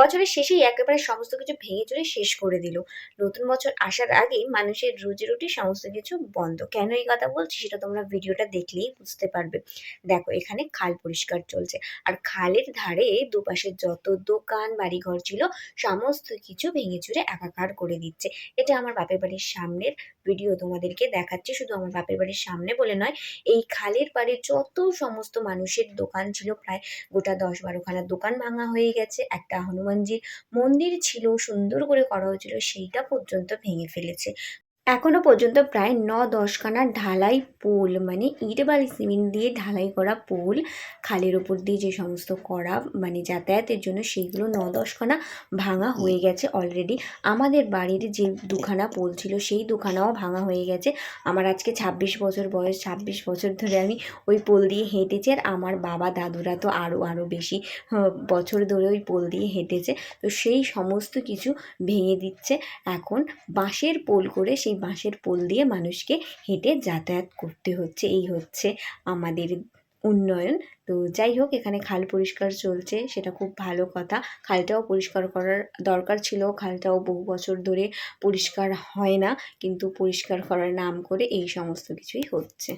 বছরের শেষেই একেবারে সমস্ত কিছু ভেঙে চুরে শেষ করে দিল। নতুন বছর আসার আগেই মানুষের রুজি রুটি সমস্ত কিছু বন্ধ। কেন এই কথা বলছি সেটা তোমরা ভিডিওটা দেখলেই বুঝতে পারবে। দেখো, এখানে খাল পরিষ্কার চলছে। আর খালের ধারে দুপাশে যত দোকান, বাড়িঘর ছিল, সমস্ত কিছু ভেঙে চুরে একাকার করে দিচ্ছে। এটা আমার বাপের বাড়ির সামনের ভিডিও তোমাদেরকে দেখাচ্ছি। শুধু আমার বাপের বাড়ির সামনে বলে নয়, এই খালের পাড়ে যত সমস্ত মানুষের দোকান ছিল, প্রায় গোটা দশ বারোখানা দোকান ভাঙা হয়ে গেছে। একটা হনুমানজির মন্দির ছিল সুন্দর করে করা হয়েছিল সেইটা পর্যন্ত ভেঙে ফেলেছে। এখনও পর্যন্ত প্রায় ন দশখানা ঢালাই পোল মানে ইট বালি সিমেন্ট দিয়ে ঢালাই করা পোল খালের ওপর দিয়ে যে সমস্ত করা মানে যাতায়াতের জন্য সেইগুলো ন দশখানা ভাঙা হয়ে গেছে অলরেডি আমাদের বাড়ির যে দুখানা পোল ছিল সেই দুখানাও ভাঙা হয়ে গেছে। আমার আজকে ছাব্বিশ বছর বয়স, ছাব্বিশ বছর ধরে আমি ওই পোল দিয়ে হেঁটেছি আর আমার বাবা, দাদুরা তো আরও আরও বেশি বছর ধরে ওই পোল দিয়ে হেঁটেছে। তো সেই সমস্ত কিছু ভেঙে দিচ্ছে। এখন বাঁশের পোল করে সেই বাঁশের পোল দিয়ে মানুষকে হেঁটে যাতায়াত করতে হচ্ছে। এই হচ্ছে আমাদের উন্নয়ন। তো যাই হোক, এখানে খাল পরিষ্কার চলছে, সেটা খুব ভালো কথা। খালটাও পরিষ্কার করার দরকার ছিল, খালটাও বহু বছর ধরে পরিষ্কার হয় না, কিন্তু পরিষ্কার করার নাম করে এই সমস্ত কিছুই হচ্ছে।